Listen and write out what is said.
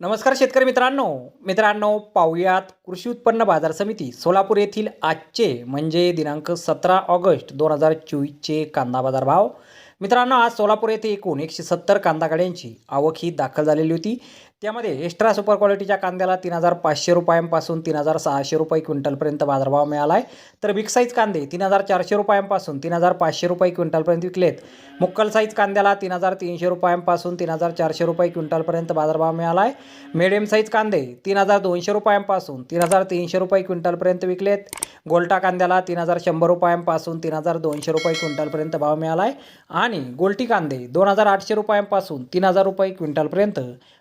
नमस्कार शेतकरी मित्रांनो. मित्रांनो पाहुयात कृषी उत्पन्न बाजार समिती सोलापूर येथील आजचे म्हणजे दिनांक सतरा ऑगस्ट दोन हजार चोवीसचे कांदा बाजार भाव मित्रांनो आज सोलापूर येथे एकूण एकशे सत्तर कांदा गाड्यांची आवक ही दाखल झालेली होती. त्यामध्ये एक्स्ट्रा सुपर क्वालिटीच्या कांद्याला तीन हजार पाचशे रुपयांपासून तीन हजार सहाशे रुपये क्विंटलपर्यंत बाजारभाव मिळाला आहे तर बिग साईज कांदे तीन हजार चारशे रुपयांपासून तीन हजार पाचशे रुपये क्विंटलपर्यंत विकलेत मुक्कल साईज कांद्याला तीन हजार तीनशे रुपयांपासून तीन हजार चारशे रुपये क्विंटलपर्यंत बाजारभाव मिळाला आहे मिडियम साईज कांदे तीन हजार दोनशे रुपयांपासून तीन हजार तीनशे रुपये क्विंटलपर्यंत विकलेत गोल्टा कांद्याला तीन हजार शंभर रुपयांपासून तीन हजार दोनशे रुपये क्विंटलपर्यंत भाव मिळाला आहे आणि गोल्टी कांदे दोन हजार आठशे रुपयांपासून तीन हजार रुपये क्विंटलपर्यंत